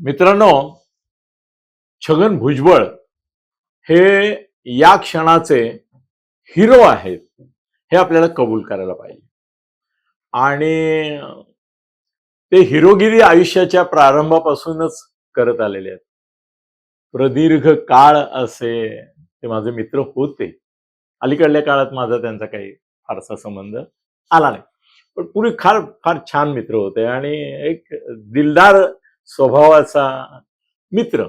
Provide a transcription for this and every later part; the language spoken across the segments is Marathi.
मित्रांनो छगन भुजबळ हे या क्षणाचे हिरो आहेत हे आपल्याला कबूल करायला पाहिजे. आणि ते हिरोगिरी आयुष्याच्या प्रारंभापासूनच करत आलेले आहेत. प्रदीर्घ काळ असे ते माझे मित्र होते. अलीकडल्या काळात माझा त्यांचा काही फारसा संबंध आला नाही. पण पूर्वी फार फार छान मित्र होते आणि एक दिलदार स्वभावाचा मित्र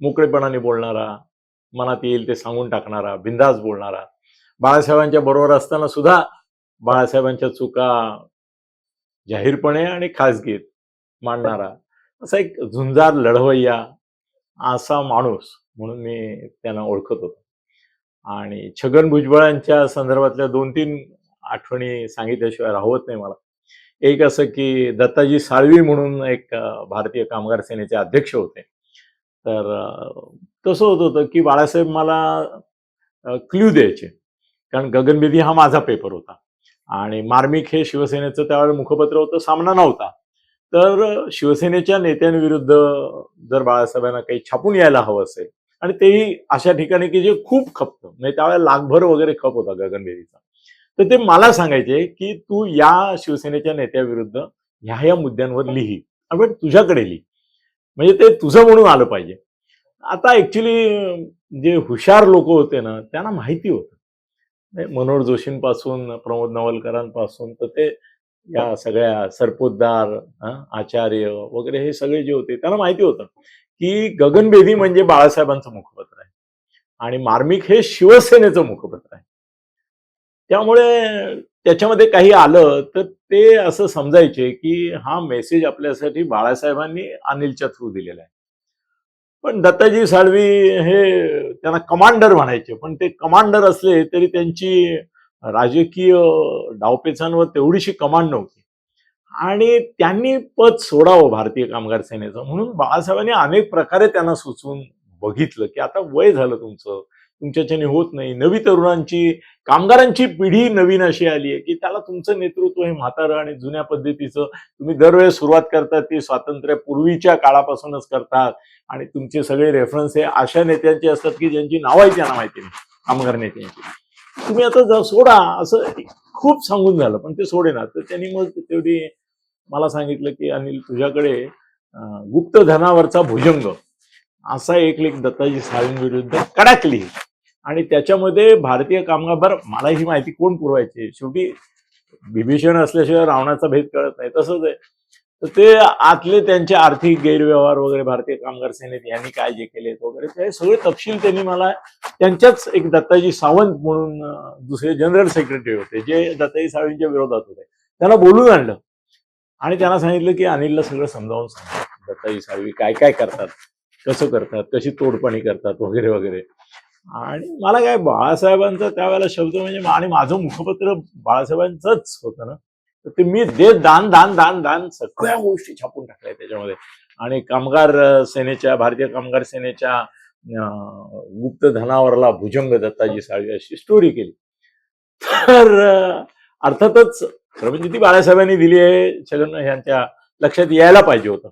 मोकळेपणाने बोलणारा मनात येईल ते सांगून टाकणारा बिंदास बोलणारा. बाळासाहेबांच्या बरोबर असताना सुद्धा बाळासाहेबांच्या चुका जाहीरपणे आणि खासगीत मांडणारा असा एक झुंजार लढवय्या असा माणूस म्हणून मी त्यांना ओळखत होतो. आणि छगन भुजबळांच्या संदर्भातल्या दोन तीन आठवणी सांगितल्याशिवाय राहत नाही मला. एक असं की दत्ताजी साळवी म्हणून एक भारतीय कामगार सेनेचे अध्यक्ष होते. तर कसं होत होतं की बाळासाहेब मला क्ल्यू द्यायचे. कारण गगनबेदी हा माझा पेपर होता. आणि मार्मिक हे शिवसेनेचं त्यावेळेला मुखपत्र होतं सामना नव्हता. तर शिवसेनेच्या नेत्यांविरुद्ध जर बाळासाहेबांना काही छापून यायला हवं असेल आणि तेही अशा ठिकाणी की जे खूप खपतं. म्हणजे त्यावेळेला लाखभर वगैरे खप होता गगनबेदीचा तर ते मला सांगायचे की तू या शिवसेनेच्या नेत्याविरुद्ध ह्या ह्या मुद्द्यांवर लिही. आपण तुझ्याकडे लिही. म्हणजे ते तुझं म्हणून आलं पाहिजे. आता ऍक्च्युली जे हुशार लोक होते ना त्यांना माहिती होतं. म्हणजे मनोहर जोशींपासून प्रमोद नवलकरांपासून तर ते या सगळ्या सरपोतदार आचार्य वगैरे हे सगळे जे होते त्यांना माहिती होतं की गगनभेदी म्हणजे बाळासाहेबांचं मुखपत्र आहे. आणि मार्मिक हे शिवसेनेचं मुखपत्र आहे. त्यामुळे त्याच्यामध्ये काही आलं तर ते असं समजायचे की हा मेसेज आपल्यासाठी बाळासाहेबांनी अनिलच्या थ्रू दिलेला आहे. पण दत्ताजी साळवी हे त्यांना कमांडर म्हणायचे पण ते कमांडर असले तरी त्यांची राजकीय डावपेचांवर तेवढीशी कमांड नव्हती. आणि त्यांनी पद सोडावं भारतीय कामगार सेनेचं. म्हणून बाळासाहेबांनी अनेक प्रकारे त्यांना सुचवून बघितलं की आता वय झालं तुमचं तुमच्याच्याने होत नाही. नवी तरुणांची कामगारांची पिढी नवीन अशी आली आहे की त्याला तुमचं नेतृत्व हे म्हातारं आणि जुन्या पद्धतीचं तुम्ही दरवेळेस सुरुवात करतात ती स्वातंत्र्यापूर्वीच्या काळापासूनच करतात आणि तुमचे सगळे रेफरन्स हे अशा नेत्यांचे असतात की ज्यांची नावही त्यांना माहिती नाही. कामगार नेत्यांची तुम्ही आता जा सोडा. असं खूप सांगून झालं पण ते सोडेना तर त्यांनी मग तेवढी मला सांगितलं की अनिल तुझ्याकडे गुप्त धनावरचा भुजंग. असा एक लेख दत्ताजी साळवींविरुद्ध विरुद्ध कडकली आणि त्याच्यामध्ये भारतीय कामगार बरं मला ही माहिती कोण पुरवायची? शेवटी विभीषण असल्याशिवाय रावणाचा भेद कळत नाही. तसंच आहे. तर ते आतले त्यांचे आर्थिक गैरव्यवहार वगैरे भारतीय कामगार सेनेत यांनी काय जे केलेत वगैरे ते सगळे तपशील त्यांनी मला त्यांच्याच एक दत्ताजी सावंत म्हणून दुसरे जनरल सेक्रेटरी होते जे दत्ताजी साळींच्या विरोधात होते. त्यांना बोलून आणलं. आणि त्यांना सांगितलं की अनिलला सगळं समजावून सांगा. दत्ताजी साळवी काय काय करतात? कसं करतात कशी तोडपाणी करतात वगैरे वगैरे. आणि मला काय बाळासाहेबांचा त्यावेळेला शब्द म्हणजे आणि माझं मुखपत्र बाळासाहेबांचंच होतं ना तर ते मी दे दान दान दान दान सगळ्या गोष्टी छापून टाकल्या त्याच्यामध्ये. आणि कामगार सेनेच्या भारतीय कामगार सेनेच्या गुप्त धनावरला भुजंग दत्ताजी साळवी अशी स्टोरी केली. तर अर्थातच खरं म्हणजे ती बाळासाहेबांनी दिली आहे छगन यांच्या लक्षात यायला पाहिजे होतं.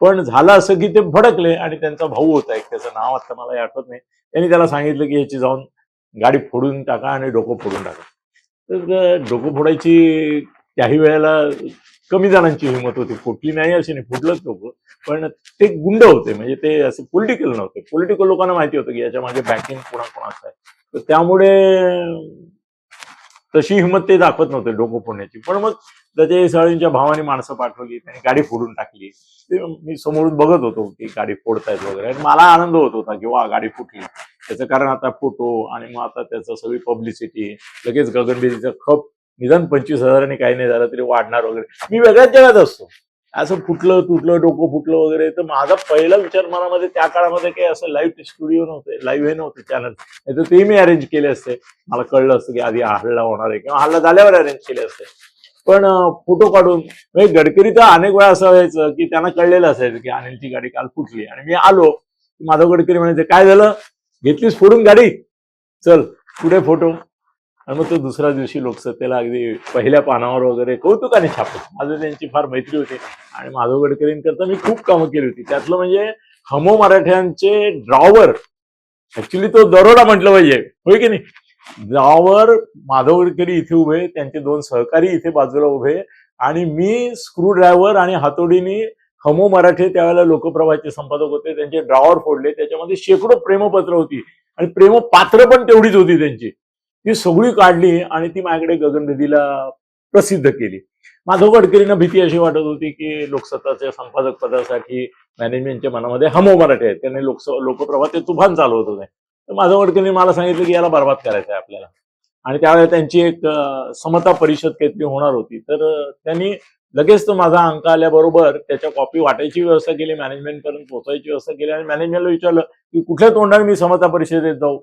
पण झालं असं की ते भडकले आणि त्यांचा भाऊ होता एक त्याचं नाव आता मला आठवत नाही. त्यांनी त्याला सांगितलं की याची जाऊन गाडी फोडून टाका आणि डोकं फोडून टाका. तर डोकं फोडायची त्याही वेळेला कमी जणांची हिंमत होती. फुटली नाही अशी नाही फुटलंच डोकं पण ते गुंड होते म्हणजे ते असे पॉलिटिकल नव्हते. पॉलिटिकल लोकांना माहिती होतं की याच्या मागे बॅकिंग कोणा कोणाचं आहे. तर त्यामुळे तशी हिंमत ते दाखवत नव्हते डोकं फोडण्याची. पण मग त्याच्या सळींच्या भावाने माणसं पाठवली त्यांनी गाडी फोडून टाकली. ते मी समोरून बघत होतो की गाडी फोडतायत वगैरे. आणि मला आनंद होत होता की वा गाडी फुटली. त्याचं कारण आता फोटो आणि मग आता त्याचं सगळी पब्लिसिटी लगेच गगनबेदीचं खप. निदान पंचवीस हजारांनी काही नाही झालं तरी वाढणार वगैरे. मी वेगळ्याच जगात असतो. असं फुटलं तुटलं डोकं फुटलं वगैरे तर माझा पहिला विचार मनामध्ये त्या काळामध्ये काही असं लाईव्ह स्टुडिओ नव्हते लाईव्ह हे नव्हते चॅनल नाही तर ते मी अरेंज केले असते. मला कळलं असतं की आधी हल्ला होणार आहे किंवा हल्ला झाल्यावर अरेंज केले असते. पण फोटो काढून म्हणजे गडकरी तर अनेक वेळा असं व्हायचं की त्यांना कळलेलं असायचं की अनिलची गाडी काल फुटली. आणि मी आलो माधव गडकरी म्हणायचे काय झालं? घेतलीस फोडून गाडी? चल पुढे फोटो. आणि मग तो दुसऱ्या दिवशी लोकसत्तेला अगदी पहिल्या पानावर वगैरे कौतुकाने छापत माझं त्यांची फार मैत्री होती. आणि माधव गडकरींकरता मी खूप कामं केली होती. त्यातलं म्हणजे हमो मराठ्यांचे ड्रॉवर ऍक्च्युली तो दरोडा म्हटलं पाहिजे. होय की नाही? ड्रॉवर माधव इथे उभे त्यांचे दोन सहकारी इथे बाजूला उभे आणि मी स्क्रू ड्रायव्हर आणि हातोडीने हमो मराठे त्यावेळेला लोकप्रभाचे संपादक होते. त्यांचे ड्रावर फोडले. त्याच्यामध्ये शेकडो प्रेमपत्र होती. आणि प्रेमपात्र पण तेवढीच होती त्यांची. ती सगळी काढली आणि ती माझ्याकडे गगनवेदीला प्रसिद्ध केली. माधव गडकरींना भीती अशी वाटत होती की लोकसत्ताच्या संपादक पदासाठी मॅनेजमेंटच्या मनामध्ये हमो मराठे आहेत. त्यांनी लोकसभा लोकप्रभा ते तुफान चालवत होते. तर माझं गडकरींनी मला सांगितलं की याला बरबाद करायचं आहे आपल्याला. आणि त्यावेळेला त्यांची एक समता परिषद काहीतरी होणार होती. तर त्यांनी लगेच तो माझा अंक आल्याबरोबर त्याच्या कॉपी वाटायची व्यवस्था केली मॅनेजमेंटपर्यंत पोहोचायची व्यवस्था केली आणि मॅनेजमेंटला विचारलं की कुठल्या तोंडाने मी समता परिषदेत जाऊ?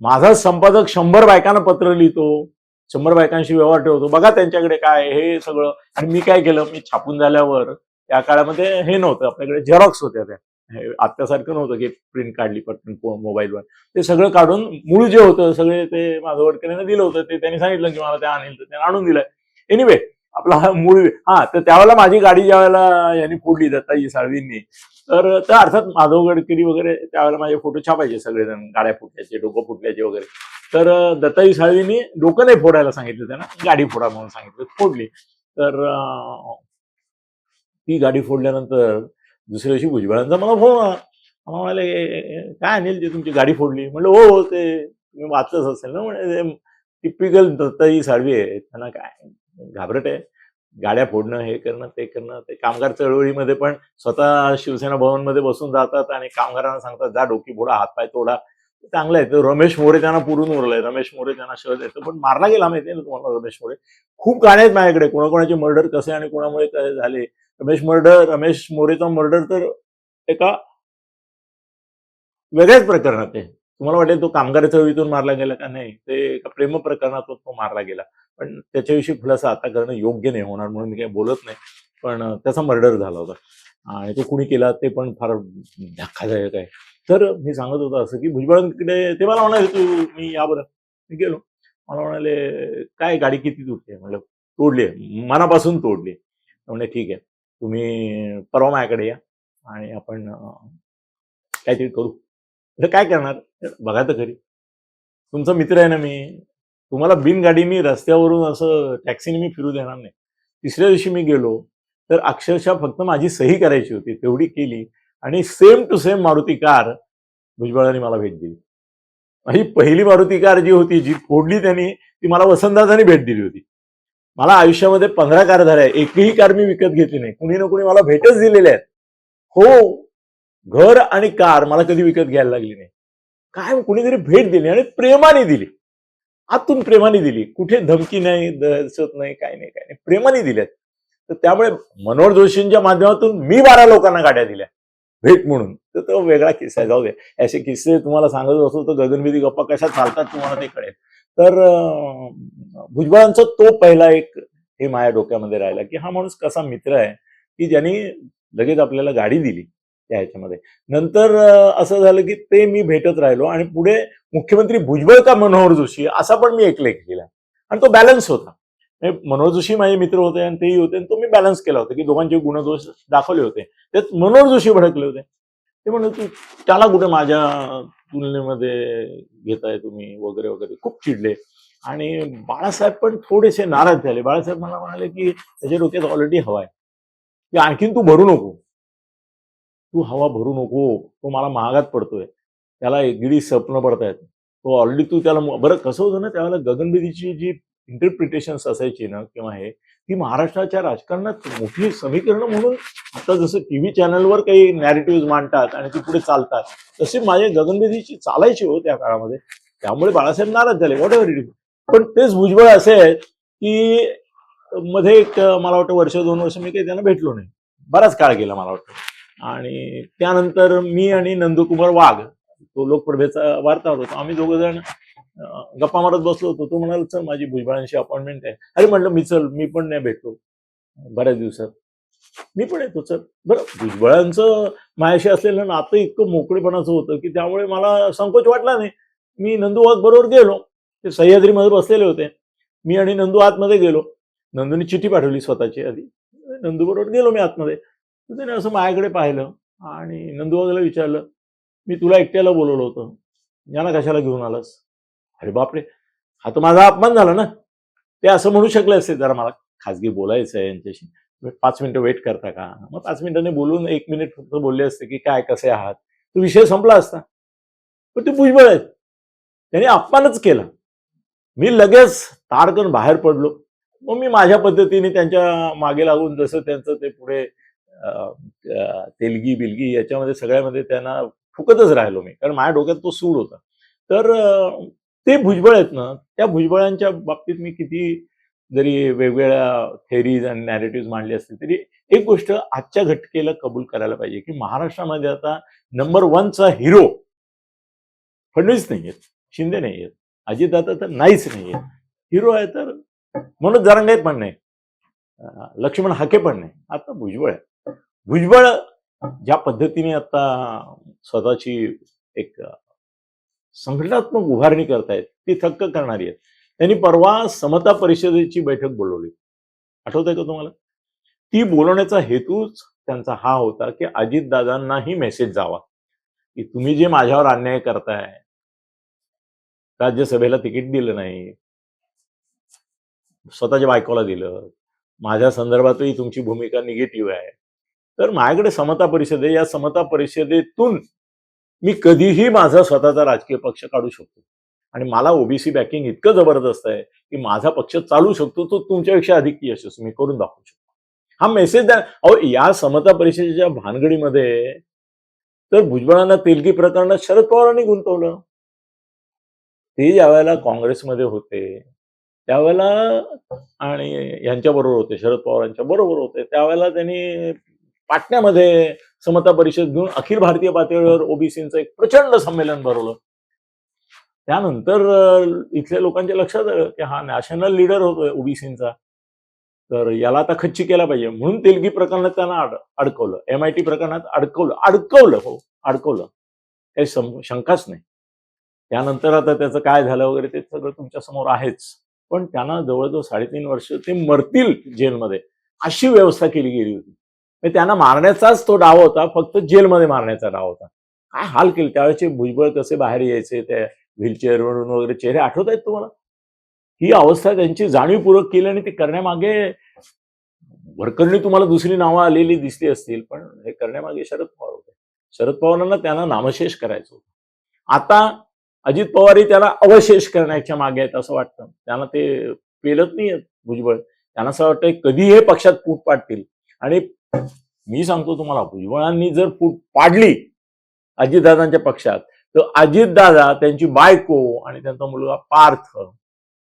माझा संपादक शंभर बायकांना पत्र लिहितो शंभर बायकांशी व्यवहार ठेवतो. बघा त्यांच्याकडे काय हे सगळं. आणि मी काय केलं? मी छापून झाल्यावर त्या काळामध्ये हे नव्हतं. आपल्याकडे झेरॉक्स होत्या त्या. आत्तासारखं नव्हतं की प्रिंट काढली पटकन मोबाईलवर ते सगळं काढून मूळ जे होतं सगळे ते माधव गडकरीने दिलं होतं ते त्यांनी सांगितलं की मला ते आणेल तर त्याने आणून दिलंय. एनिवे आपला हा मूळ हा तर त्यावेळेला माझी गाडी ज्या वेळेला यांनी फोडली दत्ताजी साळवींनी तर त्या अर्थात माधव गडकरी वगैरे त्यावेळेला माझे फोटो छापायचे सगळेजण गाड्या फुटल्याचे डोकं फुटल्याचे वगैरे. तर दत्ताजी साळवींनी डोकं नाही फोडायला सांगितलं त्यांना गाडी फोडा म्हणून सांगितलं फोडली. तर ती गाडी फोडल्यानंतर दुसऱ्या दिवशी भुजबळांचा मला फोन आला. मला म्हणाले काय अनिल जी तुमची गाडी फोडली? म्हणलं हो हो ते तुम्ही वाचलंच असेल ना म्हणजे टिपिकल दत्ताजी साळवी आहे त्यांना काय घाबरट आहे. गाड्या फोडणं हे करणं ते करणं ते कामगार चळवळीमध्ये पण स्वतः शिवसेना भवनमध्ये बसून जातात आणि कामगारांना सांगतात जा डोकी फोडा हातपाय तोडा. चांगलं आहे. तर रमेश मोरे त्यांना पुरून उरलंय. रमेश मोरे त्यांना शहर येतं पण मारला गेला माहिती आहे ना तुम्हाला रमेश मोरे? खूप गाणे आहेत माझ्याकडे. कोणाकोणाचे मर्डर कसे आणि कोणामुळे काय झाले? रमेश मर्डर रमेश मोरेचा मर्डर तर एका वेगळ्याच प्रकरणात आहे. तुम्हाला वाटेल तो कामगार चळवळीतून मारला गेला का नाही? ते एका प्रेम प्रकरणातून तो मारला गेला. पण त्याच्याविषयी खुलासा आता करणं योग्य नाही होणार म्हणून मी काही बोलत नाही. पण त्याचा मर्डर झाला होता. आणि तो कुणी केला ते पण फार धक्कादायक आहे. तर मी सांगत होतो असं की भुजबळांकडे ते मला म्हणाले तू मी या बरं. मी गेलो. मला म्हणाले काय गाडी किती तुटली म्हणलं तोडली मनापासून तोडली म्हणजे ठीक आहे. तुम्ही परवा माझ्याकडे या आणि आपण काहीतरी करू. तर काय करणार? बघा तर खरी. तुमचा मित्र आहे ना मी तुम्हाला बिन मी रस्त्यावरून असं टॅक्सीने मी फिरू देणार नाही. तिसऱ्या दिवशी मी गेलो तर अक्षरशः फक्त माझी सही करायची होती तेवढी केली आणि same to same Maruti car भुजबळांनी मला भेट दिली. माझी पहिली मारुती कार जी होती जी फोडली त्यांनी ती मला वसंतदादांनी भेट दिली होती. मला आयुष्यामध्ये पंधरा कार झाल्या एकही कार मी विकत घेतली नाही. कुणी ना कुणी मला भेटच दिलेल्या आहेत. हो घर आणि कार मला कधी विकत घ्यायला लागली नाही. काय कुणीतरी भेट दिली आणि प्रेमाने दिली. आतून प्रेमाने दिली. कुठे धमकी नाही दहशत नाही काय नाही काय नाही. प्रेमाने दिल्यात. तर त्यामुळे मनोहर जोशींच्या माध्यमातून मी बारा लोकांना गाड्या दिल्या. भेट म्हणून. तर तो वेगळा किस्सा आहे. जाऊ दे. असे किस्से तुम्हाला सांगत असो तर गगनविधी गप्पा कशा चालतात तुम्हाला ते कळेल. तर भुजबळांचा तो पहिला एक हे माझ्या डोक्यामध्ये राहिला की हा माणूस कसा मित्र आहे की ज्यांनी लगेच आपल्याला गाडी दिली त्या ह्याच्यामध्ये. नंतर असं झालं की ते मी भेटत राहिलो आणि पुढे मुख्यमंत्री भुजबळ का मनोहर जोशी असा पण मी एक लेख लिहिला. आणि तो बॅलन्स होता. मनोहर जोशी माझे मित्र होते आणि तेही होते आणि तो मी बॅलन्स केला होता की दोघांचे गुणदोष दाखवले होते. त्यात मनोहर जोशी भडकले होते. ते म्हणत तू त्याला कुठे माझ्या तुलनेमध्ये घेताय तुम्ही? वगैरे वगैरे. खूप चिडले. आणि बाळासाहेब पण थोडेसे नाराज झाले. बाळासाहेब मला म्हणाले की त्याच्या डोक्यात ऑलरेडी हवा आहे. की आणखीन तू भरू नको. तू हवा भरू नको. तो मला महागात पडतोय. त्याला एकगिडी स्वप्न पडतायत. तो ऑलरेडी तू त्याला बरं कसं होतं ना त्यावेळेला गगनबेदीची जी इंटरप्रिटेशन्स असायची ना किंवा हे ती महाराष्ट्राच्या राजकारणात मोठी समीकरणं म्हणून आता जसं टीव्ही चॅनलवर काही नॅरेटिव्ह मांडतात आणि ती पुढे चालतात तशी माझ्या गगनबेदीची चालायची हो त्या काळामध्ये. त्यामुळे बाळासाहेब नाराज झाले वॉट एव्हर इट पण तेच भुजबळ असे आहेत की मध्ये एक मला वाटतं वर्ष दोन वर्ष मी काही त्यांना भेटलो नाही. बराच काळ गेला मला वाटतं. आणि त्यानंतर मी आणि नंदकुमार वाघ तो लोकप्रभेचा वार्ताहर होता. आम्ही दोघं जण गप्पा मारत बसलो होतो. तो म्हणाल चल माझी भुजबळांशी अपॉइंटमेंट आहे. अरे म्हटलं मी चल मी पण नाही भेटलो. बऱ्याच दिवसात. मी पण येतो चल. बरं भुजबळांचं माझ्याशी असलेलं नातं इतकं मोकळेपणाचं होतं की त्यामुळे मला संकोच वाटला नाही. मी नंदू बरोबर गेलो. ते सह्याद्रीमध्ये बसलेले होते. मी आणि नंदू आतमध्ये गेलो. नंदूने चिठी पाठवली स्वतःची आधी. नंदू बरोबर गेलो मी आतमध्ये. तर त्याने असं माझ्याकडे पाहिलं आणि नंदू विचारलं मी तुला एकट्याला बोलवलं होतं. यांना कशाला घेऊन आलास? अरे बापरे. हा तर माझा अपमान झाला ना. ते असं म्हणू शकले असते जरा मला खाजगी बोलायचं आहे यांच्याशी पाच मिनिटं वेट करता का? मग पाच मिनिटांनी बोलून एक मिनिट फक्त बोलले असते की काय कसे आहात? तो विषय संपला असता. पण ते भुजबळ आहेत. त्यांनी अपमानच केला. मी लगेच ताडकन बाहेर पडलो. मग मी माझ्या पद्धतीने त्यांच्या मागे लागून जसं त्यांचं ते पुढे तेलगी बिलगी याच्यामध्ये सगळ्यामध्ये त्यांना फुकतच राहिलो मी. कारण माझ्या डोक्यात तो सूड होता. तर ते भुजबळ आहेत ना त्या भुजबळांच्या बाबतीत मी किती जरी वेगवेगळ्या थेरीज आणि नॅरेटिव्ह मांडले असतील तरी एक गोष्ट आजच्या घटकेला कबूल करायला पाहिजे की महाराष्ट्रामध्ये आता नंबर वनचा हिरो फडणवीस नाही आहेत शिंदे नाही आहेत अजितदादा तर नाहीच नाही आहेत हिरो आहे तर मनोज जरांगे पण नाही लक्ष्मण हाके पण नाही. आता भुजबळ आहे. भुजबळ ज्या पद्धतीने आता स्वतःची एक संघटनात्मक उभारणी करतायत ती थक्क करणारी आहेत. त्यांनी परवा समता परिषदेची बैठक बोलवली. आठवत आहे का तुम्हाला? ती बोलवण्याचा हेतूच त्यांचा हा होता की अजितदादांनाही मेसेज जावा. की तुम्ही जे माझ्यावर अन्याय करताय राज्यसभेला तिकीट दिलं नाही स्वतःच्या बायकोला दिलं माझ्या संदर्भातही तुमची भूमिका निगेटिव्ह आहे. तर माझ्याकडे समता परिषद आहे. या समता परिषदेतून मी कधीही माझा स्वतःचा राजकीय पक्ष काढू शकतो. आणि मला ओबीसी बॅकिंग इतकं जबरदस्त आहे की माझा पक्ष चालू शकतो तो तुमच्यापेक्षा अधिक यशस्वी मी करून दाखवू शकतो. हा मेसेज द्या. अहो या समता परिषदेच्या भानगडीमध्ये तर भुजबळांना तेलगी प्रकरणात शरद पवारांनी गुंतवलं. ते ज्यावेळेला काँग्रेसमध्ये होते त्यावेळेला आणि यांच्याबरोबर होते शरद पवारांच्या बरोबर होते त्यावेळेला त्यांनी पाटण्यामध्ये समता परिषद घेऊन अखिल भारतीय पातळीवर ओबीसीचं एक प्रचंड संमेलन भरवलं. त्यानंतर इथल्या लोकांच्या लक्षात आलं की हा नॅशनल लीडर होतोय ओबीसींचा. तर याला आता खच्ची केला पाहिजे. म्हणून तेलगी प्रकरणात त्यांना अड अडकवलं. एम आय टी प्रकरणात अडकवलं. अडकवलं हो अडकवलं. काही शंकाच नाही. त्यानंतर आता त्याचं काय झालं वगैरे ते सगळं तुमच्यासमोर आहेच. पण त्यांना जवळजवळ साडेतीन वर्ष ते मरतील जेलमध्ये. अशी व्यवस्था केली गेली होती. त्यांना मारण्याचाच तो डाव होता फक्त जेलमध्ये मारण्याचा डाव होता. काय हाल केले? त्यावेळेचे भुजबळ कसे बाहेर यायचे? त्या व्हीलचेअरवरून वगैरे चेहरे आठवत आहेत तुम्हाला? ही अवस्था त्यांची जाणीवपूर्वक केली आणि ते करण्यामागे वरकरणी तुम्हाला दुसरी नावं आलेली दिसली असतील पण हे करण्यामागे शरद पवार होते. शरद पवारांना त्यांना नामशेष करायचं होतं. आता अजित पवारही त्याला अवशेष करण्याच्या मागे आहेत असं वाटतं. त्यांना ते पेलत नाही भुजबळ. त्यांना असं वाटतं कधी हे पक्षात फूट पाडतील आणि मी सांगतो तुम्हाला भुजबळांनी जर फूट पाडली अजितदादांच्या पक्षात तर अजितदादा त्यांची बायको आणि त्यांचा मुलगा पार्थ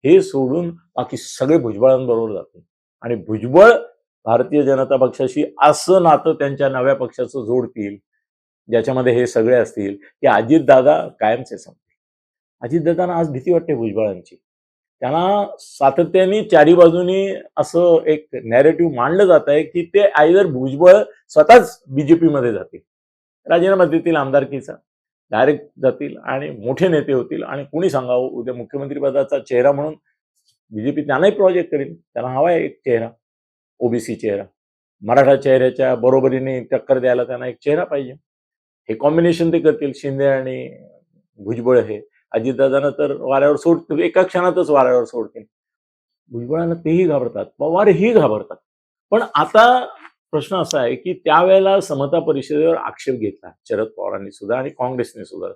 हे सोडून बाकी सगळे भुजबळांबरोबर जातील. आणि भुजबळ भारतीय जनता पक्षाशी असं नातं त्यांच्या नव्या पक्षाचं जोडतील ज्याच्यामध्ये हे सगळे असतील की अजितदादा कायमचे संपतील. अजितदादांना आज भीती वाटते भुजबळांची. त्यांना सातत्याने चारी बाजूनी असं एक नॅरेटिव्ह मांडलं जात आहे की ते आयदर भुजबळ स्वतःच बीजेपीमध्ये जातील राजीनामा देतील आमदारकीचा डायरेक्ट जातील आणि मोठे नेते होतील आणि कुणी सांगावं उद्या मुख्यमंत्रीपदाचा चेहरा म्हणून बीजेपी त्यांनाही प्रोजेक्ट करेल त्यांना हवा आहे एक चेहरा ओबीसी चेहरा. मराठा चेहऱ्याच्या बरोबरीने टक्कर द्यायला त्यांना एक चेहरा पाहिजे. हे कॉम्बिनेशन ते करतील शिंदे आणि भुजबळ हे. अजितदादांना तर वाऱ्यावर सोड एका क्षणातच वाऱ्यावर सोडतील. भुजबळांना तेही घाबरतात पवारही घाबरतात. पण आता प्रश्न असा आहे की त्यावेळेला समता परिषदेवर आक्षेप घेतला शरद पवारांनी सुद्धा आणि काँग्रेसने सुद्धा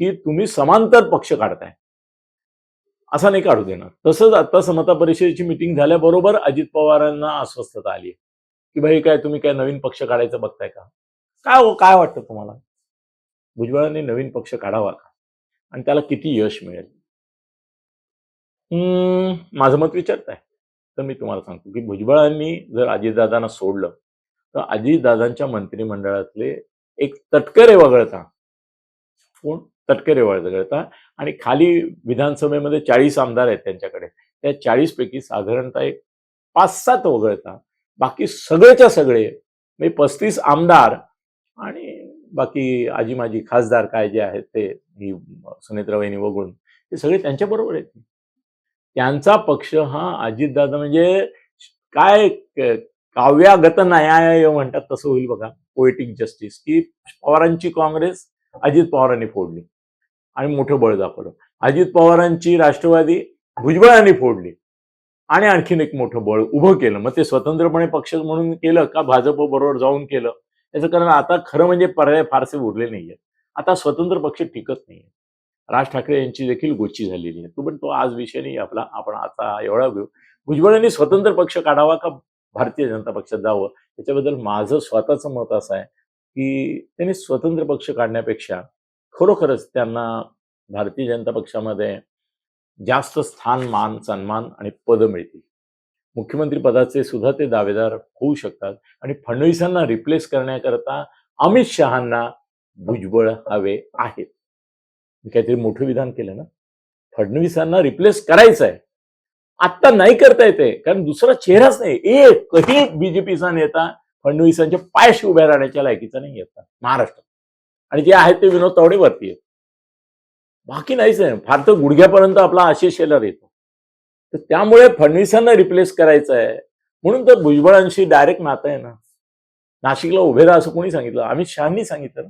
की तुम्ही समांतर पक्ष काढताय. असा नाही काढू देणार. तसंच आता समता परिषदेची मिटिंग झाल्याबरोबर अजित पवारांना अस्वस्थता आली की भाई काय तुम्ही काय नवीन पक्ष काढायचं बघताय का? काय हो, काय वाटतं तुम्हाला? भुजबळांनी नवीन पक्ष काढावा का? आणि त्याला किती यश मिळेल? हम्म, माझं मत विचारताय तर मी तुम्हाला सांगतो की भुजबळांनी जर अजितदादांना सोडलं तर अजितदादांच्या मंत्रिमंडळातले एक तटकरे वगळता कोण? तटकरे वगळता आणि खाली विधानसभेमध्ये चाळीस आमदार आहेत त्यांच्याकडे. त्या चाळीस पैकी साधारणतः एक पाच सात वगळता. बाकी सगळेच्या सगळे म्हणजे पस्तीस आमदार आणि बाकी आजी माझी खासदार काय जे आहेत ते ही सुनेत्रा वहिनी वगळून ते सगळे त्यांच्याबरोबर आहेत. त्यांचा पक्ष हा अजितदादा म्हणजे काय काव्यागत न्याय म्हणतात तसं होईल बघा पोएटिक जस्टिस की पवारांची काँग्रेस अजित पवारांनी फोडली. आणि मोठं बळ दाखवलं. अजित पवारांची राष्ट्रवादी भुजबळांनी फोडली. आणि आणखीन एक मोठं बळ उभं केलं. मग ते स्वतंत्रपणे पक्ष म्हणून केलं का भाजप बरोबर जाऊन केलं? याचं कारण आता खरं म्हणजे पर्याय फारसे उरले नाहीयेत. आता स्वतंत्र पक्ष टिकत नाहीये राज ठाकरे यांची देखील गोची झालेली आहे तो पण तो आज विषय नाही आपला. आपण आता एवढा घेऊ भुजबळांनी स्वतंत्र पक्ष काढावा का भारतीय जनता पक्षात जावं? त्याच्याबद्दल माझं स्वतःचं मत असं आहे की त्यांनी स्वतंत्र पक्ष काढण्यापेक्षा खरोखरच त्यांना भारतीय जनता पक्षामध्ये जास्त स्थान मान सन्मान आणि पद मिळतील. मुख्यमंत्री पदाचे सुद्धा ते दावेदार होऊ शकतात. आणि फडणवीसांना रिप्लेस करण्याकरता अमित शहांना भुजबळ हवे आहेत. मी काहीतरी मोठं विधान केलं ना? फडणवीसांना रिप्लेस करायचं आहे आत्ता नाही करता येते कारण दुसरा चेहराच नाही. एकही बीजेपीचा नेता फडणवीसांच्या पायशी उभ्या राहण्याच्या लायकीचा नाही येत महाराष्ट्रात. आणि जे आहेत ते विनोद तावडेवरती आहेत. बाकी नाहीच आहे. फार तर गुडघ्यापर्यंत आपला आशिष शेलर येतो. तर त्यामुळे फडणवीसांना रिप्लेस करायचं आहे. म्हणून तर भुजबळांशी डायरेक्ट नातं आहे ना. नाशिकला उभे राहा असं कोणी सांगितलं? अमित शहानी सांगितलं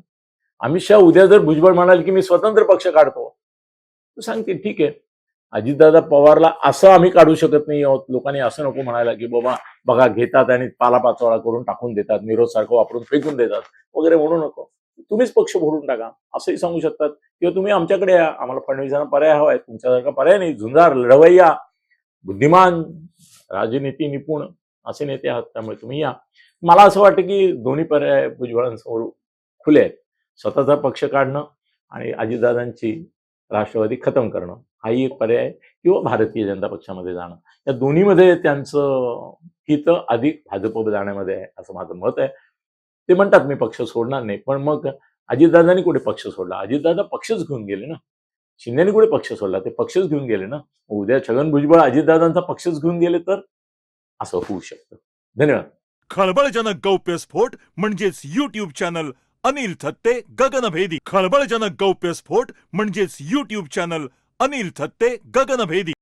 अमित शहा उद्या जर भुजबळ म्हणाल की मी स्वतंत्र पक्ष काढतो तू सांगते ठीक आहे. अजितदादा पवारला असं आम्ही काढू शकत नाही आहोत. लोकांनी असं नको म्हणायला की बाबा बघा घेतात आणि पालापाचोळा करून टाकून देतात निरोध सारखं वापरून फेकून देतात वगैरे म्हणू नको. तुम्हीच पक्ष भरून टाका. असंही सांगू शकतात. किंवा तुम्ही आमच्याकडे या. आम्हाला फडणवीसांना पर्याय हवाय तुमच्यासारखा पर्याय नाही. झुंजार लढवय्या बुद्धिमान राजनीती निपुण असे नेते आहात त्यामुळे तुम्ही या. मला असं वाटतं की दोन्ही पर्याय भुजबळांसमोर खुले आहेत. स्वतःचा पक्ष काढणं आणि अजितदादांची राष्ट्रवादी खतम करणं हाही एक पर्याय किंवा भारतीय जनता पक्षामध्ये जाणं. या दोन्हीमध्ये त्यांचं हित अधिक भाजप जाण्यामध्ये आहे असं माझं मत आहे. ते म्हणतात मी पक्ष सोडणार नाही. पण मग अजितदादांनी कुठे पक्ष सोडला? अजितदादा पक्षच घेऊन गेले ना. शिंदेने कुठे पक्ष सोडला ते पक्षच घेऊन गेले ना. उद्या छगन भुजबळ अजितदादांचा पक्षच घेऊन गेले तर असं होऊ शकतं. धन्यवाद. खळबळजनक गौप्यस्फोट म्हणजेच युट्यूब चॅनल अनिल थत्ते गगनभेदी. खळबळजनक गौप्यस्फोट म्हणजेच युट्यूब चॅनल अनिल थत्ते गगनभेदी.